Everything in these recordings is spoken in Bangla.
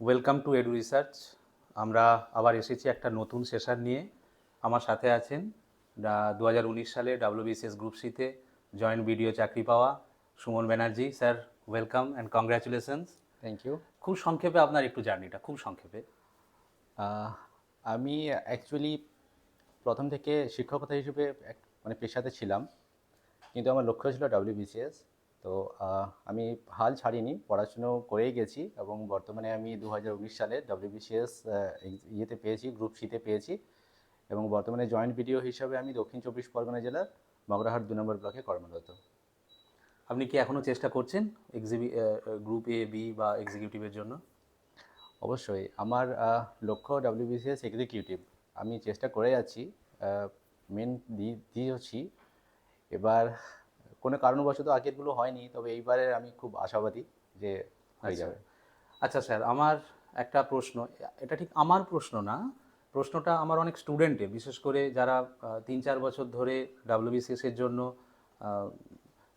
ওয়েলকাম টু এডু রিসার্চ আমরা আবার এসেছি একটা নতুন সেশন নিয়ে। আমার সাথে আছেন দু হাজার উনিশ সালে ডাব্লিউবিসিএস গ্রুপ সিতে জয়েন্ট ভিডিও চাকরি পাওয়া Suman Banerjee. Sir welcome and congratulations thank you খুব সংক্ষেপে আপনার একটু জার্নিটা খুব সংক্ষেপে। আমি অ্যাকচুয়ালি প্রথম থেকে শিক্ষকতা হিসেবে এক- মানে পেশাতে ছিলাম কিন্তু আমার লক্ষ্য ছিল ডাব্লিউবিসিএস তো আমি হাল ছাড়িনি পড়াশুনো করেই গেছি এবং বর্তমানে আমি দু হাজার উনিশ সালে ডাব্লিউবিসিএস ইয়েতে পেয়েছি গ্রুপ সিতে পেয়েছি এবং বর্তমানে জয়েন্ট ভিডিও হিসাবে আমি দক্ষিণ চব্বিশ পরগনা জেলার মগরাহাট দু নম্বর ব্লকে কর্মরত। আপনি কি এখনও চেষ্টা করছেন এক্সিবি গ্রুপ এ বি বা এক্সিকিউটিভের জন্য? অবশ্যই আমার লক্ষ্য ডাব্লিউবিসিএস এক্সিকিউটিভ আমি চেষ্টা করে যাচ্ছি মেন দিয়েছি এবার কোনো কারণবশত আগেরগুলো হয়নি তবে এইবারে আমি খুব আশাবাদী যে হয়ে আচ্ছা। যাবে। আচ্ছা স্যার আমার একটা প্রশ্ন এটা ঠিক আমার প্রশ্ন না প্রশ্নটা আমার অনেক স্টুডেন্টের বিশেষ করে যারা তিন চার বছর ধরে ডাব্লিউবিসিএস এর জন্য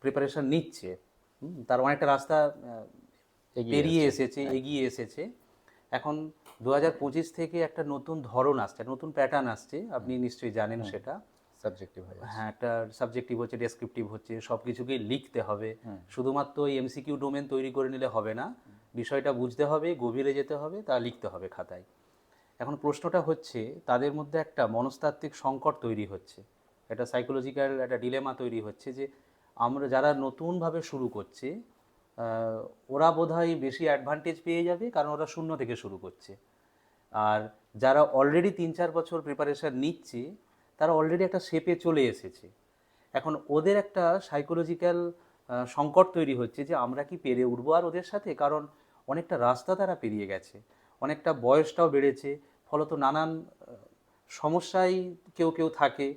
প্রিপারেশন নিচ্ছে তার অনেকটা রাস্তা পেরিয়ে এসেছে। এগিয়ে এসেছে। এখন দু হাজার পঁচিশ থেকে একটা নতুন ধরন আসছে নতুন প্যাটার্ন আসছে আপনি নিশ্চয়ই জানেন সেটা। সাবজেক্টিভ হয়ে। হ্যাঁ একটা সাবজেক্টিভ হচ্ছে ডেসক্রিপটিভ হচ্ছে সব কিছুকেই লিখতে হবে। শুধুমাত্র ওই এমসিকিউ ডোমেন তৈরি করে নিলে হবে না। বিষয়টা বুঝতে হবে গভীরে যেতে হবে তা লিখতে হবে খাতায়। এখন প্রশ্নটা হচ্ছে তাদের মধ্যে একটা মনস্তাত্ত্বিক সংকট তৈরি হচ্ছে। একটা সাইকোলজিক্যাল একটা ডিলেমা তৈরি হচ্ছে যে আমরা যারা নতুনভাবে শুরু করছে ওরা বোধহয় বেশি অ্যাডভান্টেজ পেয়ে যাবে কারণ ওরা শূন্য থেকে শুরু করছে। আর যারা অলরেডি তিন চার বছর প্রিপারেশন নিচ্ছে তারা অলরেডি একটা শেপে চলে এসেছে। এখন ওদের একটা সাইকোলজিক্যাল সংকট তৈরি হচ্ছে যে আমরা কি পেরে উঠবো আর ওদের সাথে? কারণ অনেকটা রাস্তা তারা পেরিয়ে গেছে। অনেকটা বয়সটাও বেড়েছে। ফলত নানান সমস্যায় কেউ কেউ থাকে।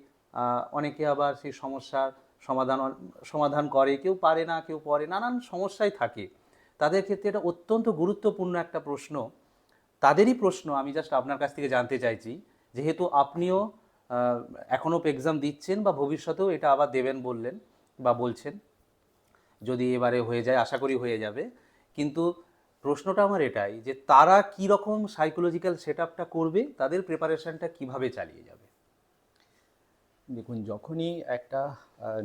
অনেকে আবার সেই সমস্যার সমাধান সমাধান করে। কেউ পারে না, কেউ পরে। নানান সমস্যায় থাকে। তাদের ক্ষেত্রে এটা অত্যন্ত গুরুত্বপূর্ণ একটা প্রশ্ন। তাদেরই প্রশ্ন আমি জাস্ট আপনার কাছ থেকে জানতে চাইছি। যেহেতু আপনিও এখনও এক্সাম দিচ্ছেন বা ভবিষ্যতেও এটা আবার দেবেন বললেন বা বলছেন। যদি এবারে হয়ে যায় আশা করি হয়ে যাবে। কিন্তু প্রশ্নটা আমার এটাই যে তারা কি রকম সাইকোলজিক্যাল সেট আপটা করবে তাদের প্রিপারেশনটা কীভাবে চালিয়ে যাবে? দেখুন যখনই একটা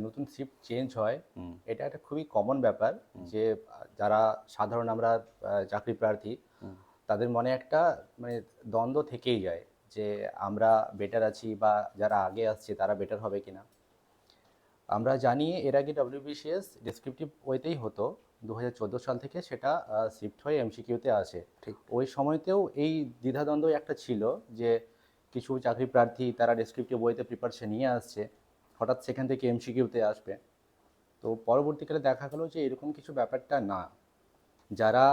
নতুন শিফট চেঞ্জ হয় এটা একটা খুবই কমন ব্যাপার যে যারা সাধারণ আমরা চাকরি প্রার্থী তাদের মনে একটা মানে দ্বন্দ্ব থেকেই যায়। যে আমরা বেটার আছি বা যারা আগে আসছে তারা বেটার হবে কিনা। আমরা জানি এর আগে ডব্লিউবিসিএস ডেসক্রিপটিভ ওয়েতেই হতো দু হাজার চোদ্দ সাল থেকে সেটা শিফট হয়ে এমসিকিউতে আসে। ঠিক। ওই সময়তেও এই দ্বিধাদ্বন্দ্ব একটা ছিল যে কিছু চাকরি প্রার্থী তারা ডেসক্রিপটিভ বইতে প্রিপারেশন নিয়ে আসছে হঠাৎ সেখান থেকে এমসিকিউতে আসবে। তো পরবর্তীকালে দেখা গেলো যে এরকম কিছু ব্যাপারটা না। যারা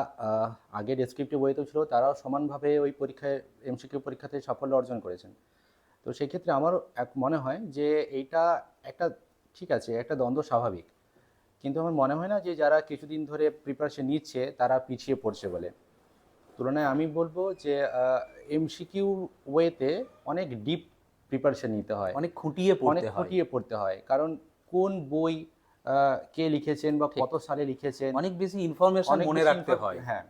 আগে ডেসক্রিপটিভ বইতেও ছিল তারাও সমানভাবে ওই পরীক্ষায় এমসিকিউ পরীক্ষাতে সাফল্য অর্জন করেছেন। তো সেই ক্ষেত্রে আমার এক মনে হয় যে এইটা একটা ঠিক আছে একটা দ্বন্দ্ব স্বাভাবিক। কিন্তু আমার মনে হয় না যে যারা কিছুদিন ধরে প্রিপারেশন নিচ্ছে তারা পিছিয়ে পড়ছে বলে। তুলনায় আমি বলব যে এমসিকিউ ওয়েতে অনেক ডিপ প্রিপারেশন নিতে হয়। অনেক খুঁটিয়ে অনেক খুঁটিয়ে পড়তে হয়। কারণ কোন বই কে লিখেছেন বা কত সালে লিখেছেন? অনেক বেশি ইনফরমেশন মনে রাখতে হয়। হ্যাঁ।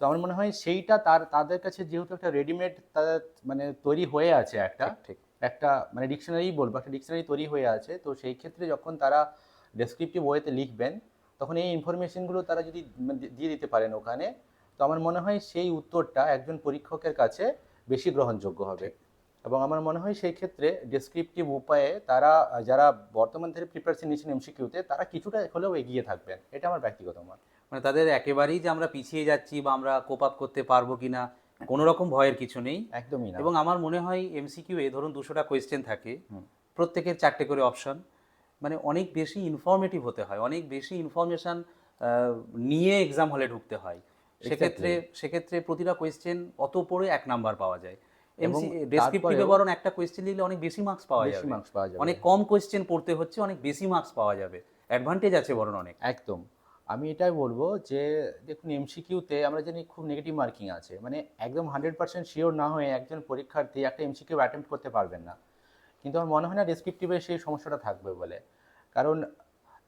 তো আমার মনে হয় সেইটা তার তাদের কাছে যেহেতু একটা রেডিমেড তাদের মানে তৈরি হয়ে আছে একটা ঠিক, ঠিক। একটা মানে ডিকশনারি বলব একটা ডিকশনারি তৈরি হয়ে আছে। তো সেই ক্ষেত্রে যখন তারা ডেসক্রিপটিভ ওয়েতে লিখবেন তখন এই ইনফরমেশনগুলো তারা যদি মানে দিয়ে দিতে পারেন ওখানে তো আমার মনে হয় সেই উত্তরটা একজন পরীক্ষকের কাছে বেশি গ্রহণযোগ্য হবে। এবং আমার মনে হয় সেই ক্ষেত্রে ডেসক্রিপটিভ উপায়ে তারা যারা বর্তমান থেকে প্রিপারেশন নিচ্ছেন এমসিকিউতে তারা কিছুটা হলেও এগিয়ে থাকবেন। এটা আমার ব্যক্তিগত মত। মানে তাদের একেবারেই যে আমরা পিছিয়ে যাচ্ছি বা আমরা কোপ আপ করতে পারব কিনা কোনো রকম ভয়ের কিছু নেই। একদমই না। এবং আমার মনে হয় এমসিকিউ এ ধরুন দুশোটা কোয়েশ্চেন থাকে প্রত্যেকের চারটে করে অপশন মানে অনেক বেশি ইনফরমেটিভ হতে হয় অনেক বেশি ইনফরমেশন নিয়ে এক্সাম হলে ঢুকতে হয়। সেক্ষেত্রে সেক্ষেত্রে প্রতিটা কোয়েশ্চেন অত পড়ে এক নাম্বার পাওয়া যায়। এবং ডেসক্রিপটিভে তারপরেও- বরং একটা কোয়েশ্চেন লিখলে অনেক বেশি মার্কস পাওয়া বেশি যাবে। মার্কস পাওয়া যাবে। অনেক কম কোয়েশ্চেন পড়তে হচ্ছে অনেক বেশি মার্কস পাওয়া যাবে। অ্যাডভান্টেজ আছে বরং অনেক। একদম। আমি এটাই বলব যে দেখুন এমসিকিউতে আমরা জানি খুব নেগেটিভ মার্কিং আছে। মানে একদম হান্ড্রেড পার্সেন্ট শিওর না হয়ে একজন পরীক্ষার্থী একটা এমসিকিউ অ্যাটেম্প্ট করতে পারবেন না। কিন্তু আমার মনে হয় না ডেসক্রিপটিভে সেই সমস্যাটা থাকবে বলে। কারণ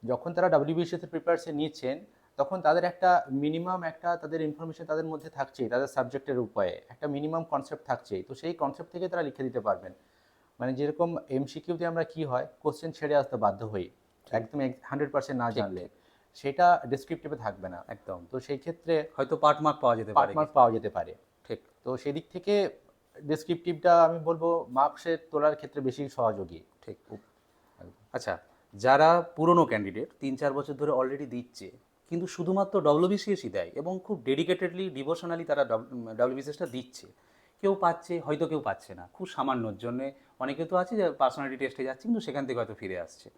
যখন তারা ডাব্লিউবিসিএস এর প্রিপারেশন নিচ্ছেন তখন তাদের একটা মিনিমাম একটা তাদের ইনফরমেশন তাদের মধ্যে থাকছেই তাদের সাবজেক্টের উপায়ে। একটা মিনিমাম কনসেপ্ট থাকছেই। তো সেই কনসেপ্ট থেকে তারা লিখে দিতে পারবেন। মানে যেরকম এমসিকিউতে আমরা কি হয় কোশ্চেন ছেড়ে আসতে বাধ্য হই। একদম হান্ড্রেড পার্সেন্ট না জানলে। সেটা ডেসক্রিপটিভে থাকবে না একদম। তো সেই ক্ষেত্রে হয়তো পার্ট মার্ক পাওয়া যেতে পারে পার্ট মার্ক পাওয়া যেতে পারে। ঠিক। তো সেদিক থেকে ডেসক্রিপটিভটা আমি বলব মার্কসের তোলার ক্ষেত্রে বেশি সহযোগী। ঠিক। আচ্ছা যারা পুরনো ক্যান্ডিডেট তিন চার বছর ধরে অলরেডি দিচ্ছে কিন্তু শুধুমাত্র ডব্লিউবিসিএসই দেয় এবং খুব ডেডিকেটেডলি ডিভোশনালি তারা ডব্লিউবিসিএসটা দিচ্ছে। কেউ পাচ্ছে হয়তো কেউ পাচ্ছে না। খুব সামান্যর জন্য অনেকে তো আছে যে পার্সোনালিটি টেস্টে যাচ্ছে কিন্তু সেখান থেকে হয়তো ফিরে আসছে।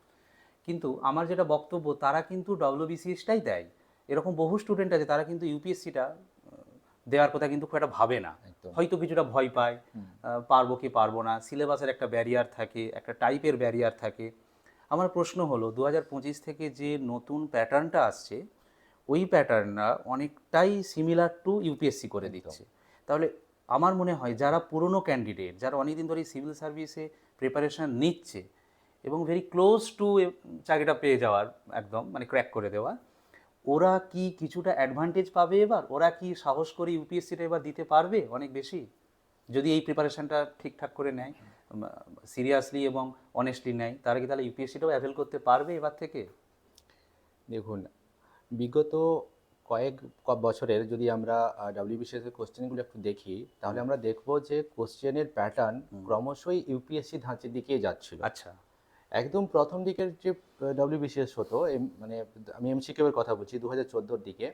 কিন্তু আমার যেটা বক্তব্য তারা কিন্তু ডব্লিউবিসিএসটাই দেয়। এরকম বহু স্টুডেন্ট আছে তারা কিন্তু ইউপিএসসিটা দেওয়ার কথা কিন্তু খুব একটা ভাবে না। হয়তো কিছুটা ভয় পায় পারব কি পারব না সিলেবাসের একটা ব্যারিয়ার থাকে একটা টাইপের ব্যারিয়ার থাকে। আমার প্রশ্ন হলো দু হাজার পঁচিশ থেকে যে নতুন প্যাটার্নটা আসছে ওই প্যাটার্নটা অনেকটাই সিমিলার টু ইউপিএসসি করে দিচ্ছে। তাহলে আমার মনে হয় যারা পুরনো ক্যান্ডিডেট যারা অনেকদিন ধরে সিভিল সার্ভিসে প্রিপারেশন নিচ্ছে এবং ভেরি ক্লোজ টু চাকরিটা পেয়ে যাওয়ার একদম মানে ক্র্যাক করে দেওয়া ওরা কি কিছুটা অ্যাডভান্টেজ পাবে এবার? ওরা কি সাহস করে ইউপিএসসিটা এবার দিতে পারবে অনেক বেশি? যদি এই প্রিপারেশনটা ঠিকঠাক করে নেয় সিরিয়াসলি এবং অনেস্টলি নেয় তারা কি তাহলে ইউপিএসসিটাও অ্যাভেল করতে পারবে এবার থেকে? দেখুন বিগত কয়েক বছরের যদি আমরা ডাব্লিউবিসিএস এর কোশ্চেনগুলো একটু দেখি তাহলে আমরা দেখব যে কোশ্চেনের প্যাটার্ন ক্রমশই ইউপিএসসি ধাঁচের দিকে যাচ্ছিল। আচ্ছা। একদম প্রথম দিকের যে ডাব্লিউবিসিএস হতো মানে আমি এমসিকিউ এর কথা বলছি দু হাজার চোদ্দোর দিকে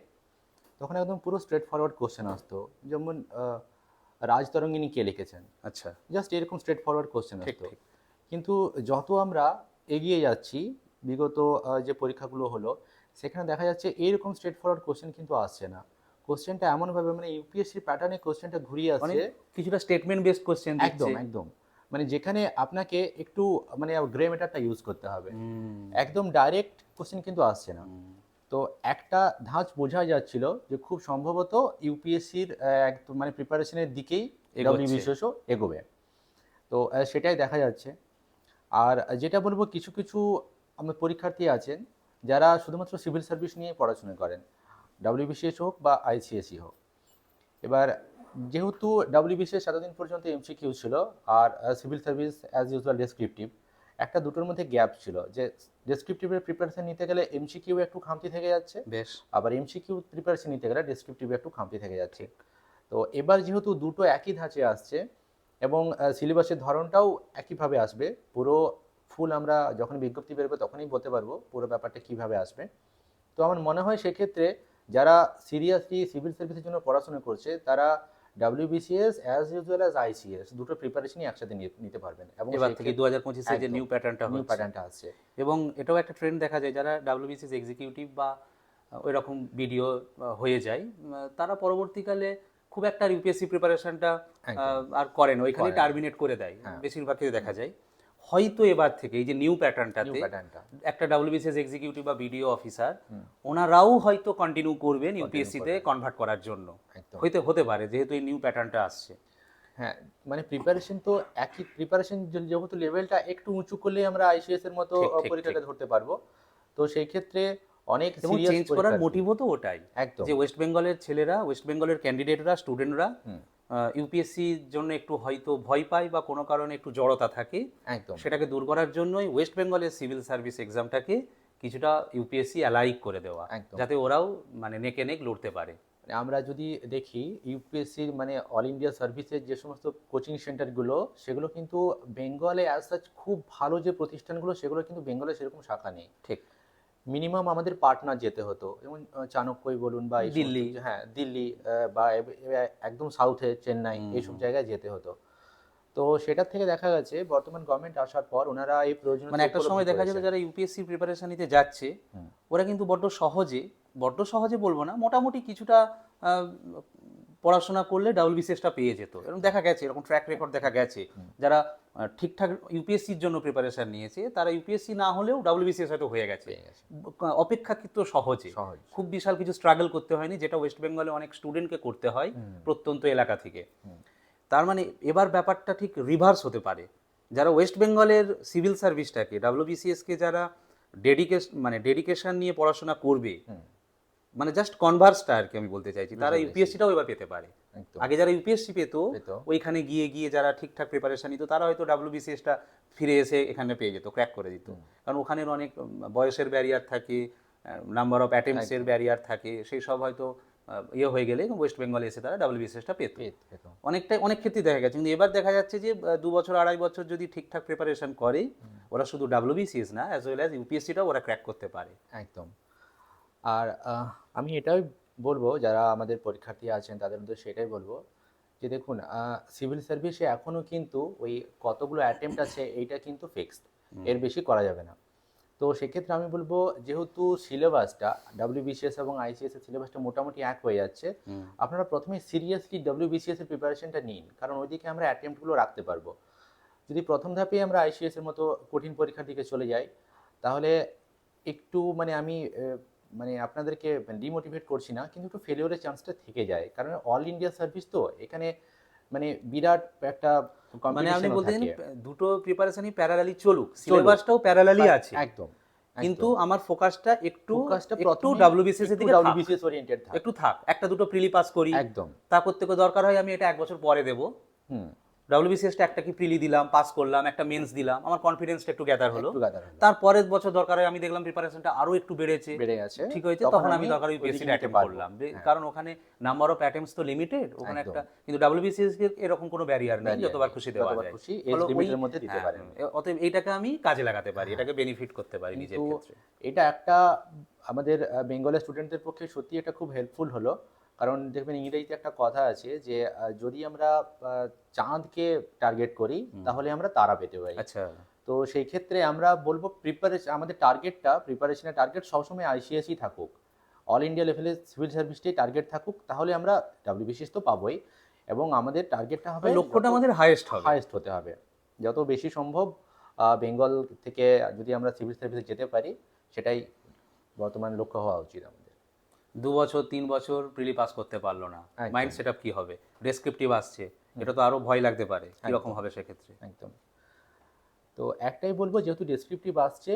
তখন একদম পুরো স্ট্রেট ফরওয়ার্ড কোশ্চেন আসতো। যেমন রাজতরঙ্গিনী কে লিখেছেন? আচ্ছা। জাস্ট এরকম স্ট্রেট ফরওয়ার্ড কোশ্চেন আসতো। কিন্তু যত আমরা এগিয়ে যাচ্ছি বিগত যে পরীক্ষাগুলো হলো সেখানে দেখা যাচ্ছে এইরকম স্ট্রেট ফরওয়ার্ড কোশ্চেন কিন্তু আসছে না। কোশ্চেনটা এমনভাবে মানে ইউপিএসসি প্যাটার্নে কোশ্চেনটা ঘুরিয়ে মানে আসছে। কিছুটা স্টেটমেন্ট বেসড কোশ্চেন একদম একদম। মানে যেখানে আপনাকে একটু মানে গ্রে ম্যাটারটা ইউজ করতে হবে। একদম ডাইরেক্ট কোশ্চেন কিন্তু আসছে না। তো একটা ধাঁচ বোঝা যাচ্ছিল যে খুব সম্ভবত ইউপিএসসির মানে প্রিপারেশনের দিকেই। ডব্লিউবিসিএসও এগোবে। তো সেটাই দেখা যাচ্ছে। আর যেটা বলব কিছু কিছু আমার পরীক্ষার্থী আছেন যারা শুধুমাত্র সিভিল সার্ভিস নিয়ে পড়াশোনা করেন ডাব্লিউবিসিএস হোক বা আইসিএসই হোক। এবার যেহেতু ডাব্লিউবিসিএস এতদিন পর্যন্ত এমসিকিউ ছিল আর civil service as usual descriptive একটা দুটোর মধ্যে গ্যাপ ছিল যে ডেসক্রিপটিভের প্রিপারেশন নিতে গেলে এমসিকিউ একটু খামতি থেকে যাচ্ছে বেশ। আবার এমসিকিউ প্রিপারেশন নিতে গেলে ডেসক্রিপটিভ একটু খামতি থেকে যাচ্ছে। তো এবার যেহেতু দুটো একই ধাঁচে আসছে এবং সিলেবাসের ধরনটাও একইভাবে আসবে পুরো ফুল আমরা যখন বিজ্ঞপ্তি বেরোবে তখনই বলতে পারব পুরো ব্যাপারটা কীভাবে আসবে। তো আমার মনে হয় সেক্ষেত্রে যারা সিরিয়াসলি সিভিল সার্ভিসের জন্য পড়াশোনা করছে তারা W WBCS as usual as ICS দুটো প্রিপারেশনই একসাথে নিতে পারবেন এবং এবার থেকে দু হাজার পঁচিশে যে নিউ প্যাটার্নটা নিউ প্যাটার্নটা আসছে। এবং এটাও একটা ট্রেন্ড দেখা যায় যারা ডাব্লিউ ডাব্লিউবিসিএস এক্সিকিউটিভ বা ওই রকম ভিডিও হয়ে যায় তারা পরবর্তীকালে খুব একটা ইউপিএসসি প্রিপারেশনটা আর করেন ওইখানে টার্মিনেট করে দেয় হ্যাঁ। বেশিরভাগ ক্ষেত্রে দেখা যায়। হয়তো এবার থেকে এই যে নিউ প্যাটার্নটাতে প্যাটার্নটা একটা ডাব্লিউবিসিএস এক্সিকিউটিভ বা বিডিও অফিসার ওনারাও হয়তো কন্টিনিউ করবেন ইউপিএসসিতে কনভার্ট করার জন্য। হয়তো হতে পারে যেহেতু এই নিউ প্যাটার্নটা আসছে। হ্যাঁ মানে প্রিপারেশন তো একই প্রিপারেশন যেহেতু লেভেলটা একটু উঁচু করলে আমরা আইসিএস এর মতো পরীক্ষাটা ধরতে পারব। তো সেই ক্ষেত্রে অনেক সিরিয়াস করার মোটিভও তো ওটাই। একদম। যে ওয়েস্ট বেঙ্গলের ছেলেরা ওয়েস্ট বেঙ্গলের ক্যান্ডিডেটরা স্টুডেন্টরা। ইউপিএসসির জন্য একটু হয়তো ভয় পায় বা কোনো কারণে একটু জড়তা থাকে একদম। সেটাকে দূর করার জন্যই ওয়েস্ট বেঙ্গলের সিভিল সার্ভিস এক্সামটাকে কিছুটা ইউপিএসসি অ্যালাইক করে দেওয়া। যাতে ওরাও মানে নেকে নেক লড়তে পারে। মানে আমরা যদি দেখি ইউপিএসসির মানে অল ইন্ডিয়া সার্ভিসের যে সমস্ত কোচিং সেন্টারগুলো সেগুলো কিন্তু বেঙ্গলে অ্যাজ সাচ খুব ভালো যে প্রতিষ্ঠানগুলো সেগুলো কিন্তু বেঙ্গলে সেরকম শাখা নেই। ঠিক। মিনিমাম আমাদের পাটনা যেতে হতো। যেমন চাণক্যই বলুন বা দিল্লি। হ্যাঁ দিল্লি বা একদম সাউথে চেন্নাই এইসব জায়গায় যেতে হতো। তো সেটার থেকে দেখা গেছে বর্তমান গভর্নমেন্ট আসার পর ওনারা এই প্রয়োজন মানে একটা সময় দেখা যেত যারা ইউপিএসসি প্রিপারেশন নিতে যাচ্ছে ওরা কিন্তু বড্ড সহজে বড্ড সহজে বলব না মোটামুটি কিছুটা পড়াশোনা করলে ডাব্লিউবিসিএসটা পেয়ে যেত। এরকম দেখা গেছে এরকম ট্র্যাক রেকর্ড দেখা গেছে। যারা ঠিকঠাক ইউপিএসসির জন্য প্রিপারেশন নিয়েছে তারা ইউপিএসসি না হলেও ডাব্লিউবিসিএস হয়তো হয়ে গেছে। অপেক্ষাকৃত সহজে। খুব বিশাল কিছু স্ট্রাগল করতে হয়নি যেটা ওয়েস্ট বেঙ্গলে অনেক স্টুডেন্টকে করতে হয় প্রত্যন্ত এলাকা থেকে। তার মানে এবার ব্যাপারটা ঠিক রিভার্স হতে পারে। যারা ওয়েস্ট বেঙ্গলের সিভিল সার্ভিসটাকে ডাব্লিউবিসিএসকে যারা ডেডিকেশন মানে ডেডিকেশন নিয়ে পড়াশোনা করবে। মানে জাস্ট কনভার্সটা আর কি আমি বলতে চাইছি। তারা। ইউপিএসসিটাও এবার পেতে পারে। আগে যারা ইউপিএসসি পেতো। ওইখানে গিয়ে গিয়ে যারা ঠিকঠাক প্রিপারেশন নিত তারা হয়তো ডাব্লিউবিসিএসটা ফিরে এসে এখানে পেয়ে যেত ক্র্যাক করে দিত। কারণ ওখানের অনেক বয়সের ব্যারিয়ার থাকে নাম্বার অফ অ্যাটেম্পসের ব্যারিয়ার থাকে সেই সব হয়তো ইয়ে হয়ে গেলে ওয়েস্ট বেঙ্গলে এসে তারা ডাব্লিউবিসিএসটা পেত। অনেকটাই অনেক ক্ষেত্রেই দেখা গেছে। কিন্তু এবার দেখা যাচ্ছে যে দু বছর আড়াই বছর যদি ঠিকঠাক প্রিপারেশন করে ওরা শুধু ডাব্লিউবিসিএস না অ্যাজ ওয়েল অ্যাজ ইউপিএসসিটাও ওরা ক্র্যাক করতে পারে। একদম। আর আমি এটাই বলব যারা আমাদের পরীক্ষার্থী আছেন তাদের মধ্যে সেটাই বলব যে দেখুন সিভিল সার্ভিসে এখনও কিন্তু ওই কতগুলো অ্যাটেম্প্ট আছে এইটা কিন্তু ফিক্সড এর বেশি করা যাবে না। তো সেক্ষেত্রে আমি বলব যেহেতু সিলেবাসটা ডাব্লিউবিসিএস এবং আইসিএস এর সিলেবাসটা মোটামুটি এক হয়ে যাচ্ছে আপনারা প্রথমে সিরিয়াসলি ডাব্লিউবিসিএস এর প্রিপারেশনটা নিন কারণ ওইদিকে আমরা অ্যাটেম্প্টগুলো রাখতে পারব। যদি প্রথম ধাপে আমরা আইসিএস এর মতো কঠিন পরীক্ষার দিকে চলে যাই তাহলে একটু মানে আমি মানে আপনাদেরকে ডিমোটিভেট করছি না কিন্তু একটু ফেলিওরের চান্সটা থেকে যায়। কারণ অল ইন্ডিয়া সার্ভিস তো এখানে মানে বিরাট একটা মানে আপনি চান দুটো প্রিপারেশনই প্যারালালি চলুক সিলেবাসটাও প্যারালালি আছে। একদম কিন্তু আমার ফোকাসটা একটু একটু ডাব্লিউবিসিএস এর দিকে। ডাব্লিউবিসিএস ওরিয়েন্টেড থাক। একটু থাক। একটা দুটো প্রিলি পাস করি। একদম। তা করতে করে দরকার হয় আমি এটা এক বছর পরে দেবো। হুম। ডাব্লিউবিসিএসটা একটা কি প্রিলি দিলাম পাস করলাম একটা মেন্স দিলাম আমার কনফিডেন্সটা একটু গ্যাদার হলো। হলো। তারপরের বছর দরকার হয় আমি দেখলাম প্রিপারেশনটা আরও একটু বেড়েছে। বেড়ে গেছে। ঠিক হয়েছে তখন আমি দরকার ওই নিতে অ্যাটেম্প করলাম। হ্যাঁ। কারণ ওখানে নাম্বার অফ অ্যাটেম্পস তো লিমিটেড ওখানে একটা কিন্তু ডাব্লিউবিসিএস এরকম কোনো ব্যারিয়ার নেই যতবার খুশি দেওয়া যায়। খুশি ওই- এর মধ্যে দিতে হ্যাঁ, পারেন। অতএব এইটাকে আমি কাজে লাগাতে পারি এটাকে বেনিফিট করতে পারি নিজের ক্ষেত্রে। এটা একটা আমাদের বেঙ্গলের স্টুডেন্টদের পক্ষে সত্যি এটা খুব হেল্পফুল হলো। কারণ দেখবেন ইংরেজিতে একটা কথা আছে যে যদি আমরা চাঁদকে টার্গেট করি তাহলে আমরা তারা পেতে পারি। আচ্ছা। তো সেই ক্ষেত্রে আমরা বলব প্রিপারেশন আমাদের টার্গেটটা প্রিপারেশনের টার্গেট সবসময় আইসিএসই থাকুক। অল ইন্ডিয়া লেভেলে সিভিল সার্ভিসটাই টার্গেট থাকুক তাহলে আমরা ডাব্লিউবিসিএস তো পাবোই। এবং আমাদের টার্গেটটা হবে লক্ষ্যটা আমাদের হাইয়েস্ট হবে। হাইয়েস্ট হতে হবে। যত বেশি সম্ভব বেঙ্গল থেকে যদি আমরা সিভিল সার্ভিসে যেতে পারি সেটাই বর্তমান লক্ষ্য হওয়া উচিত আমাদের। দু বছর তিন বছর প্রিলি পাস করতে পারল না। মাইন্ড সেট আপ কি হবে? ডেসক্রিপটিভ আসছে। এটা তো আরও ভয় লাগতে পারে কীরকম হবে সেক্ষেত্রে? একদম। তো একটাই বলব যেহেতু ডেসক্রিপটিভ আসছে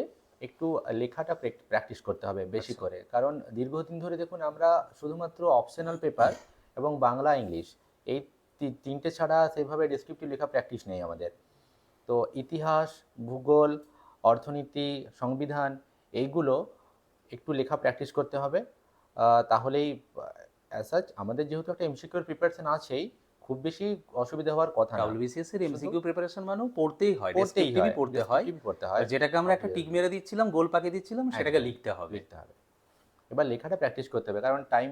একটু লেখাটা প্র্যাকটিস করতে হবে বেশি করে। কারণ দীর্ঘদিন ধরে দেখুন আমরা শুধুমাত্র অপশনাল পেপার এবং বাংলা ইংলিশ এই তিনটে ছাড়া সেভাবে ডেসক্রিপটিভ লেখা প্র্যাকটিস নেই আমাদের। তো ইতিহাস ভূগোল অর্থনীতি সংবিধান এইগুলো একটু লেখা প্র্যাকটিস করতে হবে। তাহলেই অ্যাজ সাচ আমাদের যেহেতু একটা এমসিকিউর প্রিপারেশন আছেই খুব বেশি অসুবিধা হওয়ার কথা না। ডাব্লিউবিসিএস এর এমসিকিউ প্রিপারেশন মানেও পড়তেই হয় পড়তেই হয় পড়তে হয়। পড়তে হয় যেটাকে আমরা একটা টিক মেরে দিচ্ছিলাম গোল পাকে দিচ্ছিলাম সেটাকে লিখতে হবে। লিখতে হবে। এবার লেখাটা প্র্যাকটিস করতে হবে কারণ টাইম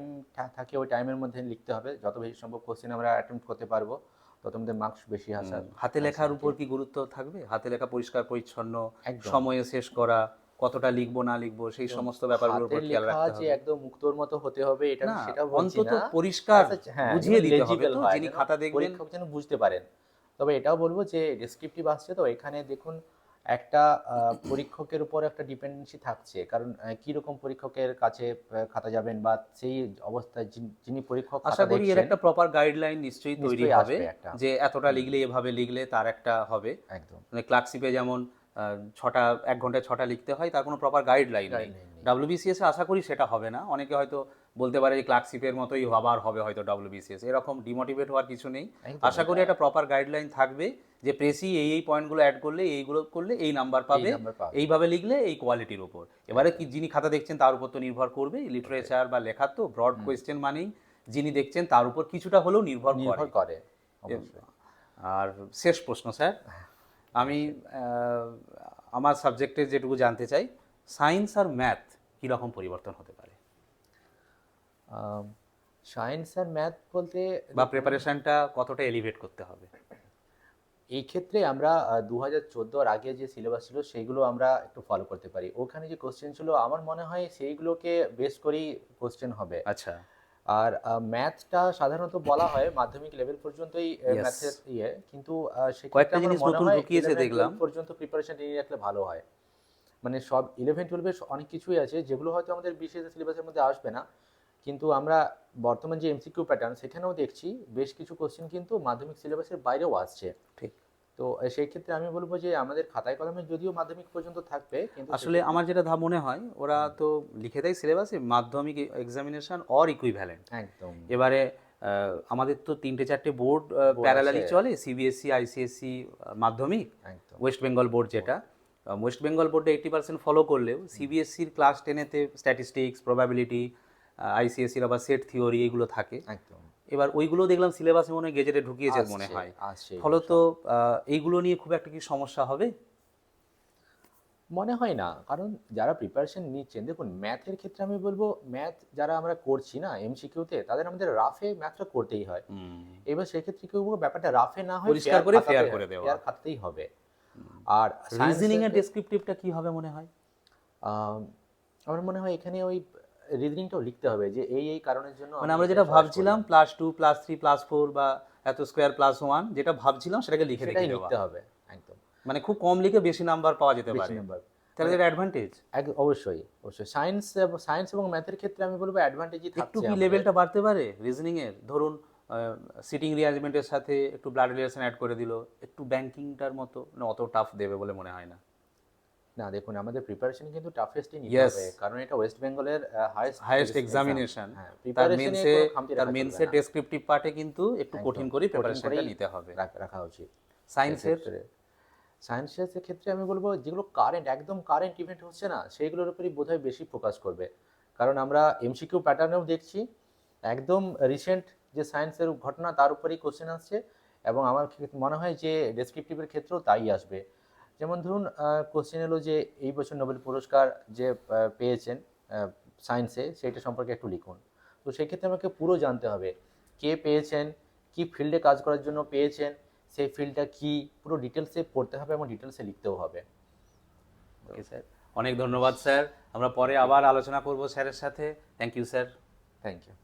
থাকে ওই টাইমের মধ্যে লিখতে হবে। যত বেশি সম্ভব কোশ্চেন আমরা অ্যাটেম্প করতে পারব তত আমাদের মার্কস বেশি আসার হাতে লেখার উপর কি গুরুত্ব থাকবে? হাতে লেখা পরিষ্কার পরিচ্ছন্ন। সময়ে শেষ করা কতটা লিখব না লিখব সেই সমস্ত ব্যাপারগুলোর উপর খেয়াল রাখতে যে হবে। একদম মুক্তোর মতো হতে হবে এটা সেটা বলছি অন্তত পরিষ্কার হ্যাঁ, বুঝিয়ে দিতে হবে তো যিনি খাতা দেখবেন। পরীক্ষক যেন বুঝতে পারেন। তবে এটাও বলব যে ডেসক্রিপটিভ আসছে তো এখানে দেখুন একটা পরীক্ষকের উপর একটা ডিপেন্ডেন্সি থাকছে। কারণ কি রকম পরীক্ষকের কাছে খাতা যাবেন বা সেই অবস্থায় যিনি- পরীক্ষক আশা করি এর একটা প্রপার গাইডলাইন নিশ্চয়ই তৈরি হবে যে এতটা লিখলে এভাবে লিখলে তার একটা হবে। একদম। মানে ক্লার্কশিপে যেমন ছটা এক ঘন্টায় ছটা লিখতে হয় তার কোনো প্রপার গাইডলাইন নেই। ডাব্লিউবিসিএস আশা করি সেটা হবে না। অনেকে হয়তো বলতে পারে যে ক্লার্কশিপের মতোই আবার হবে হয়তো ডাব্লিউবিসিএস এরকম ডিমোটিভেট হওয়ার কিছু নেই। আশা করি একটা প্রপার গাইডলাইন থাকবে যে প্রেসি এই এই পয়েন্টগুলো অ্যাড করলে এইগুলো করলে এই নাম্বার পাবে। এইভাবে লিখলে এই কোয়ালিটির উপর। এবারে কি যিনি খাতা দেখছেন তার উপর তো নির্ভর করবে লিটারেচার বা লেখা তো ব্রড কোয়েশ্চেন মানেই যিনি দেখছেন তার উপর কিছুটা হলেও নির্ভর করে। আর শেষ প্রশ্ন স্যার। আমি আমার সাবজেক্টে যেটুকু জানতে চাই সায়েন্স আর ম্যাথ কীরকম পরিবর্তন হতে পারে? সায়েন্স আর ম্যাথ বলতে বা প্রিপারেশনটা কতটা এলিভেট করতে হবে? এই ক্ষেত্রে আমরা দু হাজার চোদ্দোর আগে যে সিলেবাস ছিল সেইগুলো আমরা একটু ফলো করতে পারি। ওখানে যে কোশ্চেন ছিল আমার মনে হয় সেইগুলোকে বেস করেই কোশ্চেন হবে। আচ্ছা। আর ম্যাথটা সাধারণত বলা হয় মাধ্যমিক লেভেল পর্যন্তই ম্যাথের ইয়ে। কিন্তু কয়েকটা জিনিস নতুন ঢুকিয়েছে দেখলাম। পর্যন্ত প্রিপারেশন নিয়ে রাখলে ভালো হয়। মানে সব ইলেভেন টুয়েলভে অনেক কিছুই আছে যেগুলো হয়তো আমাদের বিশেষ সিলেবাসের মধ্যে আসবে না। কিন্তু আমরা বর্তমান যে এমসিকিউ প্যাটার্ন সেখানেও দেখছি বেশ কিছু কোশ্চেন কিন্তু মাধ্যমিক সিলেবাসের বাইরেও আসছে। ঠিক। তো সেই ক্ষেত্রে আমি বলব যে আমাদের খাতায় কলমে যদিও মাধ্যমিক পর্যন্ত থাকবে কিন্তু আসলে আমার যেটা ধাপ মনে হয় ওরা তো লিখে দেয় সিলেবাসে মাধ্যমিক এক্সামিনেশন অর ইকুইভ্যালেন্ট একদম। এবারে আমাদের তো তিনটে চারটে বোর্ড প্যারালালি চলে সিবিএসসি আইসিএসসি মাধ্যমিক একদম। ওয়েস্ট বেঙ্গল বোর্ড যেটা। ওয়েস্ট বেঙ্গল বোর্ডে এইটি পার্সেন্ট ফলো করলেও সিবিএসসির ক্লাস টেনেতে স্ট্যাটিস্টিক্স প্রবাবিলিটি আইসিএসসির আবার সেট থিওরি এগুলো থাকে। একদম। এবার ওইগুলো দেখলাম সিলেবাসে মনে হয় গেজেটে ঢুকিয়েছে মনে হয়। ফলত এইগুলো নিয়ে খুব একটা কি সমস্যা হবে? মনে হয় না কারণ যারা প্রিপারেশন নিচ্ছেন দেখুন ম্যাথের ক্ষেত্রে আমি বলব ম্যাথ যারা আমরা করছি না এমসিকিউতে তাদের আমাদের রাফে ম্যাথটা করতেই হয়। এবার সেক্ষেত্রে কি করব ব্যাপারটা রাফে না হয় পরিষ্কার করে fair করে দেওয়া। ফেয়ার খাততেই হবে। আর রিজনিং এর ডেসক্রিপটিভটা কি হবে মনে হয়? আম, আমার মনে হয় এখানে ওই রিজনিংটাও লিখতে হবে যে এই এই কারণের জন্য মানে আমরা যেটা ভাবছিলাম plus two plus three plus four বা এত স্কোয়ার প্লাস ওয়ান যেটা ভাবছিলাম সেটাকে লিখে লিখতে হবে একদম। মানে খুব কম লিখে বেশি নাম্বার পাওয়া যেতে পারে। নাম্বার তাহলে অ্যাডভান্টেজ এক অবশ্যই অবশ্যই। সায়েন্স সায়েন্স এবং ম্যাথের ক্ষেত্রে আমি বলব অ্যাডভান্টেজই একটু কি লেভেলটা বাড়তে পারে? রিজনিং এর ধরুন সিটিং রিয়ারেঞ্জমেন্টের সাথে একটু ব্লাড রিলেশন অ্যাড করে দিল। একটু ব্যাংকিংটার মতো? না অত টাফ দেবে বলে মনে হয় না। না দেখুন আমাদের প্রিপারেশন কিন্তু টাফেস্টই নিতে. হবে কারণ এটা ওয়েস্ট বেঙ্গলের হাইয়েস্ট হাইয়েস্ট এক্সামিনেশন তার মেন্সে তার না। ডেসক্রিপটিভ পার্টে কিন্তু একটু কঠিন করে প্রিপারেশনটা নিতে হবে। রাখা উচিত। সায়েন্সের সায়েন্সের ক্ষেত্রে আমি বলব যেগুলো কারেন্ট একদম কারেন্ট ইভেন্ট হচ্ছে না সেইগুলোর উপরই বোধহয় বেশি ফোকাস করবে। কারণ আমরা এমসিকিউ প্যাটার্নেও দেখছি একদম রিসেন্ট যে সায়েন্সের ঘটনা তার উপরেই কোশ্চেন আসছে এবং আমার ক্ষেত্রে মনে হয় যে ডেসক্রিপটিভের ক্ষেত্রেও তাই আসবে। যেমন ধরুন কোশ্চেন এলো যে এই বছর নোবেল পুরস্কার যে পেয়েছেন সায়েন্সে সেইটা সম্পর্কে একটু লিখুন। তো সেই ক্ষেত্রে আমাকে পুরো জানতে হবে কে পেয়েছেন কি ফিল্ডে কাজ করার জন্য পেয়েছেন সেই ফিল্ডটা কি পুরো ডিটেলসে পড়তে হবে এবং ডিটেলসে লিখতেও হবে। ওকে স্যার অনেক ধন্যবাদ স্যার আমরা পরে আবার আলোচনা করব স্যারের সাথে। Thank you sir thank you